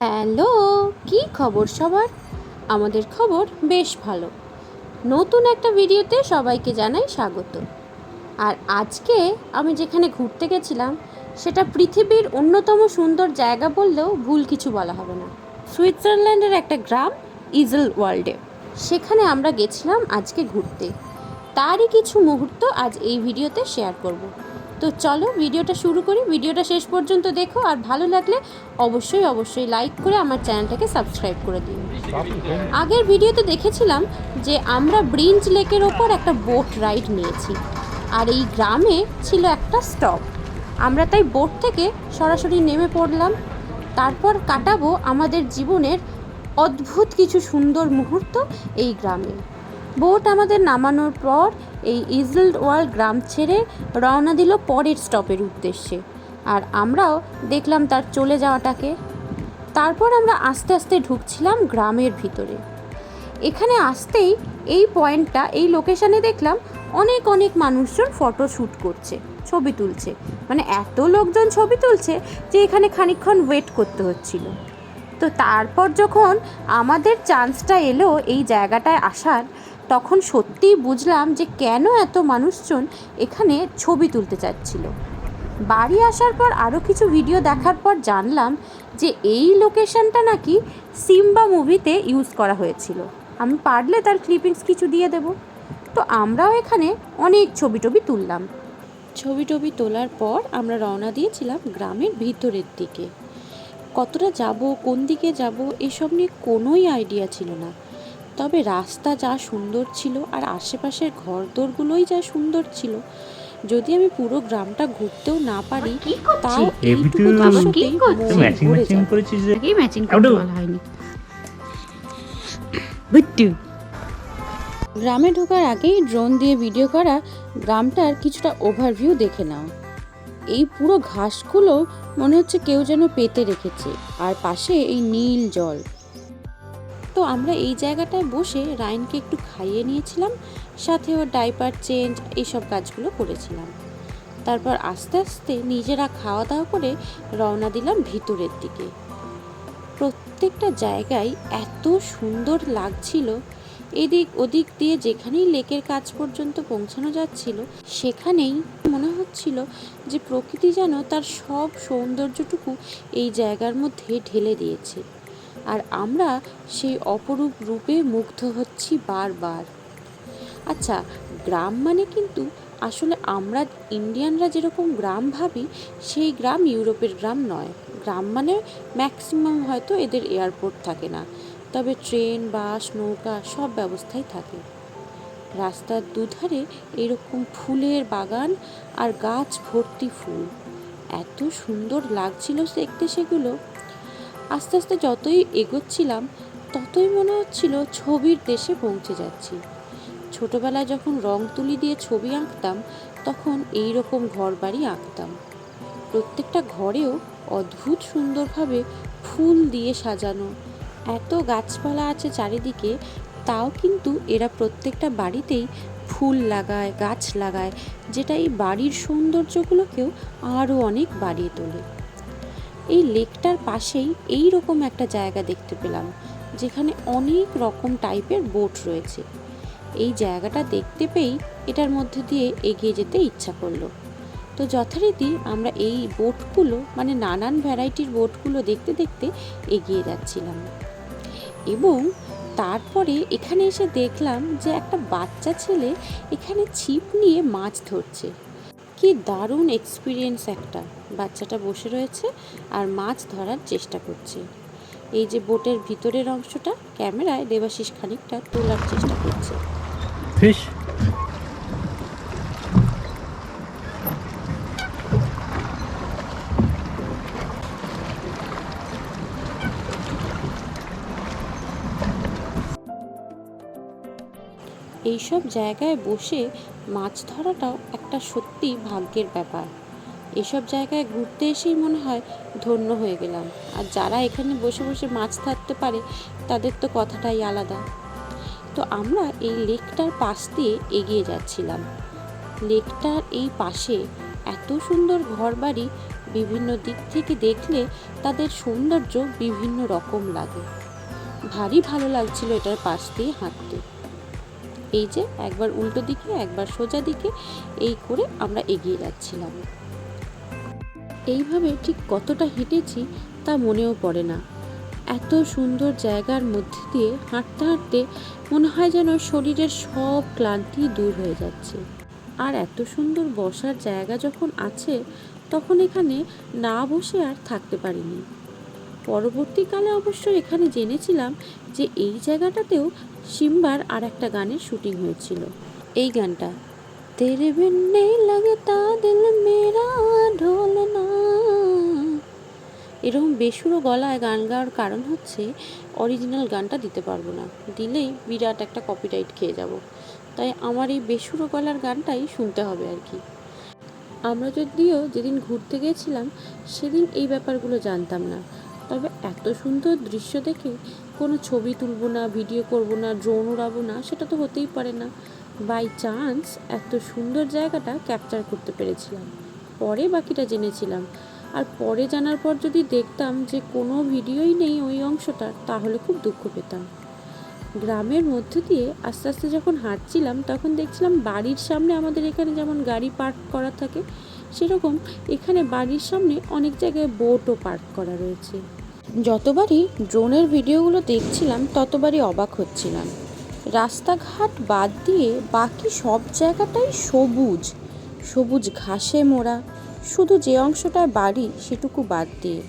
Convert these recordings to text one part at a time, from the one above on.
Hello, কি খবর সবার? আমাদের খবর বেশ ভালো। নতুন একটা ভিডিওতে সবাইকে জানাই স্বাগত। আর আজকে আমি যেখানে ঘুরতে গেছিলাম, সেটা পৃথিবীর অন্যতম সুন্দর জায়গা বললেও ভুল কিছু বলা হবে না। সুইজারল্যান্ডের একটা গ্রাম, ইজল ওয়ার্ল্ডে। সেখানে আমরা গেছিলাম আজকে ঘুরতে। তারই কিছু মুহূর্ত আজ এই ভিডিওতে শেয়ার করব। তো চলো ভিডিওটা শুরু করি। ভিডিওটা শেষ পর্যন্ত দেখো আর ভালো লাগলে অবশ্যই অবশ্যই লাইক করে আমার চ্যানেলটাকে সাবস্ক্রাইব করে দিন আগের ভিডিওতে দেখেছিলাম যে আমরা ব্রিঞ্জ লেকের ওপর একটা বোট রাইড নিয়েছি আর এই গ্রামে ছিল একটা স্টপ আমরা তাই বোট থেকে সরাসরি নেমে পড়লাম। তারপর কাটাবো আমাদের জীবনের অদ্ভুত কিছু সুন্দর মুহূর্ত এই গ্রামে। বোট আমাদের নামানোর পর এই ইজল্ড ওয়ার্ল্ড গ্রাম ছেড়ে রওনা দিল পরের স্টপের উদ্দেশ্যে। আর আমরাও দেখলাম তার চলে যাওয়াটাকে। তারপর আমরা আস্তে আস্তে ঢুকছিলাম গ্রামের ভিতরে। এখানে আসতেই এই পয়েন্টটা, এই লোকেশানে দেখলাম অনেক অনেক মানুষজন ফটো শ্যুট করছে, ছবি তুলছে। মানে এত লোকজন ছবি তুলছে যে এখানে খানিকক্ষণ ওয়েট করতে হচ্ছিল। তো তারপর যখন আমাদের চান্সটা এলো এই জায়গাটায় আসার তখন সত্যিই বুঝলাম যে কেন এত মানুষজন এখানে ছবি তুলতে চাচ্ছিল। বাড়ি আসার পর আরও কিছু ভিডিও দেখার পর জানলাম যে এই লোকেশনটা নাকি সিম্বা মুভিতে ইউজ করা হয়েছিল। আমি পারলে তার ক্লিপিংস কিছু দিয়ে দেব। তো আমরাও এখানে অনেক ছবি টবি তুললাম। ছবি টবি তোলার পর আমরা রওনা দিয়েছিলাম গ্রামের ভিতরের দিকে। কতটা যাব, কোন দিকে যাব, এসব নিয়ে কোনোই আইডিয়া ছিল না। তবে রাস্তা যা সুন্দর ছিল আর আশেপাশের ঘরদোরগুলোই যা সুন্দর ছিল যদি আমি পুরো গ্রামটা ঘুরতেও না পারি তাও এইটুকু দৃশ্যতেই কি করছিস? ম্যাচিং ম্যাচিং করেছিস যে? ম্যাচিং করতে বলা হয়নি। বুট্টু! গ্রামে ঢোকার আগেই ড্রোন দিয়ে ভিডিও করা গ্রামটার কিছুটা ওভারভিউ দেখে নাও। এই পুরো ঘাসগুলো মনে হচ্ছে কেউ যেন পেতে রেখেছে আর পাশে এই নীল জল। তো আমরা এই জায়গাটায় বসে রাইনকে একটু খাইয়ে নিয়েছিলাম, সাথে ওর ডাইপার চেঞ্জ এইসব কাজগুলো করেছিলাম। তারপর আস্তে আস্তে নিজেরা খাওয়া দাওয়া করে রওনা দিলাম ভিতরের দিকে। প্রত্যেকটা জায়গায় এত সুন্দর লাগছিল। এদিক ওদিক দিয়ে যেখানেই লেকের কাজ পর্যন্ত পৌঁছানো যাচ্ছিল, সেখানেই মনে হচ্ছিল যে প্রকৃতি যেন তার সব সৌন্দর্যটুকু এই জায়গার মধ্যে ঢেলে দিয়েছে। আর আমরা সেই অপরূপ রূপে মুগ্ধ হচ্ছি বারবার। আচ্ছা গ্রাম মানে কিন্তু আসলে আমরা ইন্ডিয়ানরা যেরকম গ্রাম ভাবি, সেই গ্রাম ইউরোপের গ্রাম নয়। গ্রাম মানে ম্যাক্সিমাম হয়তো এদের এয়ারপোর্ট থাকে না। তবে ট্রেন, বাস, নৌকা সব ব্যবস্থাই থাকে। রাস্তার দুধারে এরকম ফুলের বাগান আর গাছ ভর্তি ফুল। এত সুন্দর লাগছিল দেখতে সেগুলো। আস্তে আস্তে যতই এগোচ্ছিলাম, ততই মনে হচ্ছিল ছবির দেশে পৌঁছে যাচ্ছি। ছোটবেলায় যখন রং তুলি দিয়ে ছবি আঁকতাম, তখন এই রকম ঘর বাড়ি আঁকতাম। প্রত্যেকটা ঘরেও অদ্ভুত সুন্দরভাবে ফুল দিয়ে সাজানো। এত গাছপালা আছে চারিদিকে, তাও কিন্তু এরা প্রত্যেকটা বাড়িতেই ফুল লাগায়, গাছ লাগায়, যেটা এই বাড়ির সৌন্দর্যগুলোকেও আরও অনেক বাড়িয়ে তোলে। এই লেকটার পাশেই এই রকম একটা জায়গা দেখতে পেলাম, যেখানে অনেক রকম টাইপের বোট রয়েছে। এই জায়গাটা দেখতে পেয়েই এটার মধ্যে দিয়ে এগিয়ে যেতে ইচ্ছা করল। তো যথারীতি আমরা এই বোটগুলো মানে নানান ভ্যারাইটির বোটগুলো দেখতে দেখতে এগিয়ে যাচ্ছিলাম। এবং তারপরে এখানে এসে দেখলাম যে একটা বাচ্চা ছেলে এখানে ছিপ নিয়ে মাছ ধরছে। কি দারুণ এক্সপিরিয়েন্স একটা। বাচ্চাটা বসে রয়েছে আর মাছ ধরার চেষ্টা করছে। এই যে বোটের ভিতরের অংশটা ক্যামেরায় দেবাশিস খানিকটা তোলার চেষ্টা করছে। ফিশ। এইসব জায়গায় বসে মাছ ধরাটাও একটা সত্যি ভাগ্যের ব্যাপার। এসব জায়গায় ঘুরতে এসেই মনে হয় ধন্য হয়ে গেলাম। আর যারা এখানে বসে বসে মাছ ধরতে পারে, তাদের তো কথাটাই আলাদা। তো আমরা এই লেকটার পাশ দিয়ে এগিয়ে যাচ্ছিলাম। লেকটার এই পাশে এত সুন্দর ঘরবাড়ি বিভিন্ন দিক থেকে দেখলে তাদের সৌন্দর্য বিভিন্ন রকম লাগে। ভারী ভালো লাগছিল এটার পাশ দিয়ে হাঁটতে। এই যে একবার উল্টো দিকে, একবার সোজা দিকে, এই করে আমরা এগিয়ে যাচ্ছিলাম। এইভাবে ঠিক কতটা হেঁটেছি তা মনেও পড়ে না। এত সুন্দর জায়গার মধ্যে দিয়ে হাঁটতে হাঁটতে মনে হয় যেন শরীরের সব ক্লান্তি দূর হয়ে যাচ্ছে। আর এত সুন্দর বসার জায়গা যখন আছে, তখন এখানে না বসে আর থাকতে পারিনি। পরবর্তীকালে অবশ্য এখানে জেনেছিলাম যে এই জায়গাটাতেও সিম্বার আর একটা গানের শুটিং হয়েছিল। এই গানটা তেরে বিন নেই লাগতা দিল মেরা ঢোলনা এরকম বেসুরো গলায় গান গাওয়ার কারণ হচ্ছে অরিজিনাল গানটা দিতে পারব না। দিলেই বিরাট একটা কপিরাইট খেয়ে যাব। তাই আমার এই বেসুরো গলার গানটাই শুনতে হবে আর কি। আমরা যদিও যেদিন ঘুরতে গেছিলাম, সেদিন এই ব্যাপারগুলো জানতাম না। তবে এত সুন্দর দৃশ্য দেখে কোনো ছবি তুলবো না ভিডিও করব না ড্রোন উড়াবো না, সেটা তো হতেই পারে না। বাই চান্স এত সুন্দর জায়গাটা ক্যাপচার করতে পেরেছিলাম। পরে বাকিটা জেনেছিলাম। আর পরে জানার পর যদি দেখতাম যে কোনো ভিডিওই নেই ওই অংশটার, তাহলে খুব দুঃখ পেতাম। গ্রামের মধ্য দিয়ে আস্তে আস্তে যখন হাঁটছিলাম, তখন দেখছিলাম বাড়ির সামনে আমাদের এখানে যেমন গাড়ি পার্ক করা থাকে, সেরকম এখানে বাড়ির সামনে অনেক জায়গায় বোটও পার্ক করা রয়েছে। যতবারই ড্রোনের ভিডিওগুলো দেখছিলাম, ততবারই অবাক হচ্ছিলাম। রাস্তাঘাট বাদ দিয়ে বাকি সব জায়গাটাই সবুজ। সবুজ ঘাসে মোড়া। শুধু যে অংশটা বাড়ি, সেটুকু বাদ দিয়ে।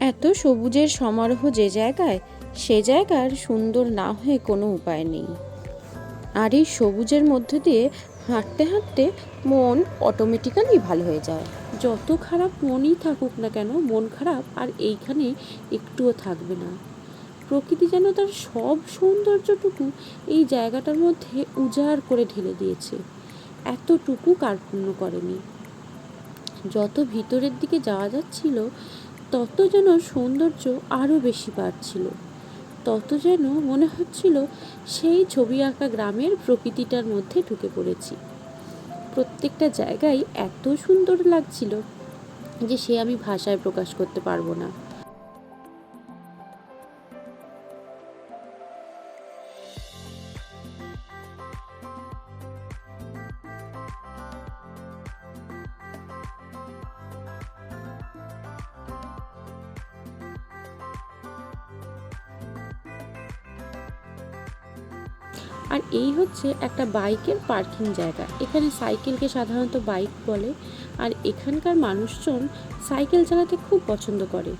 এত সবুজের সমারোহ যে জায়গায়, সে জায়গার সুন্দর না হয়ে কোনো উপায় নেই। আর এই সবুজের মধ্যে দিয়ে হাঁটতে হাঁটতে মন অটোমেটিক্যালি ভালো হয়ে যায়। যত খারাপ মনই থাকুক না কেন, মন খারাপ আর এইখানে একটুও থাকবে না। প্রকৃতি যেন তার সব সৌন্দর্যটুকু এই জায়গাটার মধ্যে উজাড় করে ঢেলে দিয়েছে। এতটুকু কার্পণ্য করেনি। যত ভিতরের দিকে যাওয়া যাচ্ছিল, তত যেন সৌন্দর্য আরও বেশি বাড়ছিল। তত যেন মনে হচ্ছিল সেই ছবি আঁকা গ্রামের প্রকৃতিটার মধ্যে ঢুকে পড়েছি। প্রত্যেকটা জায়গায় এত সুন্দর লাগছিল যে সে আমি ভাষায় প্রকাশ করতে পারব না। আর এই হচ্ছে একটা বাইকের পার্কিং জায়গা। এখানে সাইকেলকে সাধারণত বাইক বলে। আর এখানকার মানুষজন সাইকেল চালাতে খুব পছন্দ করে।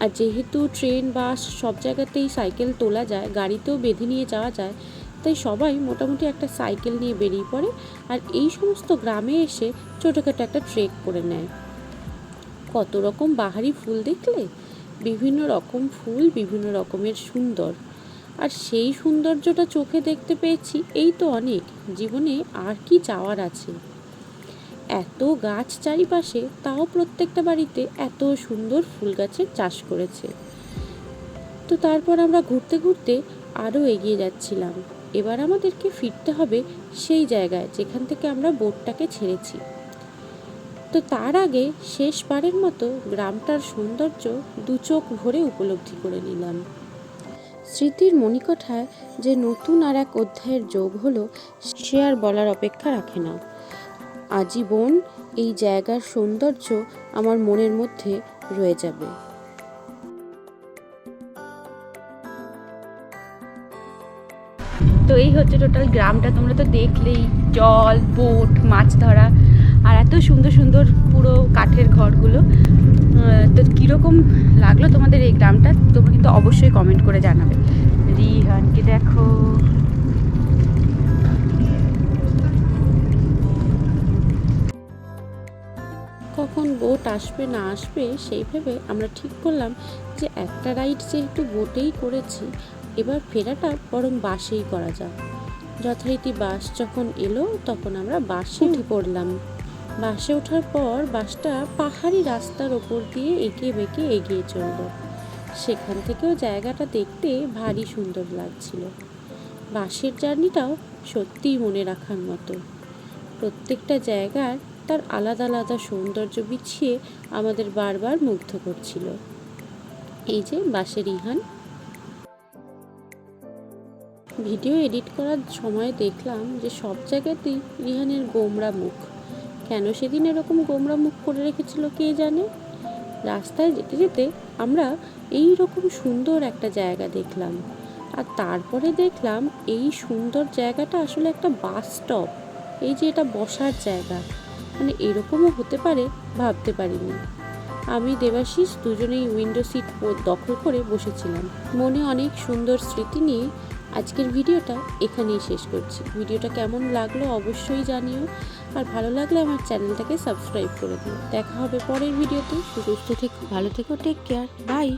আর যেহেতু ট্রেন, বাস সব জায়গাতেই সাইকেল তোলা যায়, গাড়িতেও বেঁধে নিয়ে যাওয়া যায়, তাই সবাই মোটামুটি একটা সাইকেল নিয়ে বেরিয়ে পড়ে আর এই সমস্ত গ্রামে এসে ছোটোখাটো একটা ট্রেক করে নেয়। কত রকম বাহারি ফুল দেখলে? বিভিন্ন রকম ফুল, বিভিন্ন রকমের সুন্দর। আর সেই সৌন্দর্যটা চোখে দেখতে পেয়েছি এই তো অনেক। জীবনে আর কি চাওয়ার আছে? এত গাছ চারিপাশে তাও প্রত্যেকটা বাড়িতে এত সুন্দর ফুল গাছের চাষ করেছে। তো তারপর আমরা ঘুরতে ঘুরতে আরও এগিয়ে যাচ্ছিলাম। এবার আমাদেরকে ফিরতে হবে সেই জায়গায় যেখান থেকে আমরা বোটটাকে ছেড়েছি। তো তার আগে শেষবারের মতো গ্রামটার সৌন্দর্য দু চোখ ভরে উপলব্ধি করে নিলাম। স্মৃতির মণিকোঠায় যে নতুন আর এক অধ্যায়ের যোগ হলো, সে আর বলার অপেক্ষা রাখে না। আজীবন এই জায়গার সৌন্দর্য আমার মনের মধ্যে রয়ে যাবে। তো এই হচ্ছে টোটাল গ্রামটা। তোমরা তো দেখলেই জল, বোট, মাছ ধরা আর এত সুন্দর সুন্দর পুরো কাঠের ঘরগুলো। তো কীরকম লাগল তোমাদের এই গ্রামটা? তোমরা কিন্তু অবশ্যই কমেন্ট করে জানাবে। রিহানকে দেখো। কখন বোট আসবে, না আসবে, সেই ভেবে আমরা ঠিক করলাম যে একটা রাইড যেহেতু বোটেই করেছি, এবার ফেরাটা বরং বাসেই করা যাক। যথারীতি বাস যখন এলো, তখন আমরা বাসে উঠে পড়লাম। বাসে ওঠার পর বাসটা পাহাড়ি রাস্তার ওপর দিয়ে এঁকে বেঁকে এগিয়ে চলল। সেখান থেকেও জায়গাটা দেখতে ভারী সুন্দর লাগছিল। বাসের জার্নিটাও সত্যিই মনে রাখার মতো। প্রত্যেকটা জায়গার তার আলাদা আলাদা সৌন্দর্য বিছিয়ে আমাদের বারবার মুগ্ধ করছিল। এই যে বাসের ইহান। ভিডিও এডিট করার সময় দেখলাম যে সব জায়গাতেই রিহানের গোমরা মুখ। কেন সেদিন এরকম গোমরা মুখ করে রেখেছিল কে জানে? রাস্তায় যেতে যেতে আমরা এই রকম সুন্দর একটা জায়গা দেখলাম। আর তারপরে দেখলাম এই সুন্দর জায়গাটা আসলে একটা বাস স্টপ। এই যে এটা বসার জায়গা। মানে এরকমও হতে পারে, ভাবতে পারিনি। আমি দেবাশিস দুজনেই উইন্ডো সিট দখল করে বসেছিলাম। মনে অনেক সুন্দর স্মৃতি নিয়ে আজকের ভিডিওটা এখানেই শেষ করছি। ভিডিওটা কেমন লাগল অবশ্যই জানিও। আর ভালো লাগলে আমার চ্যানেলটাকে সাবস্ক্রাইব করে দিন দেখা হবে পরের ভিডিওতে। সুস্থ থেকে ভালো থেকো টেক কেয়ার বাই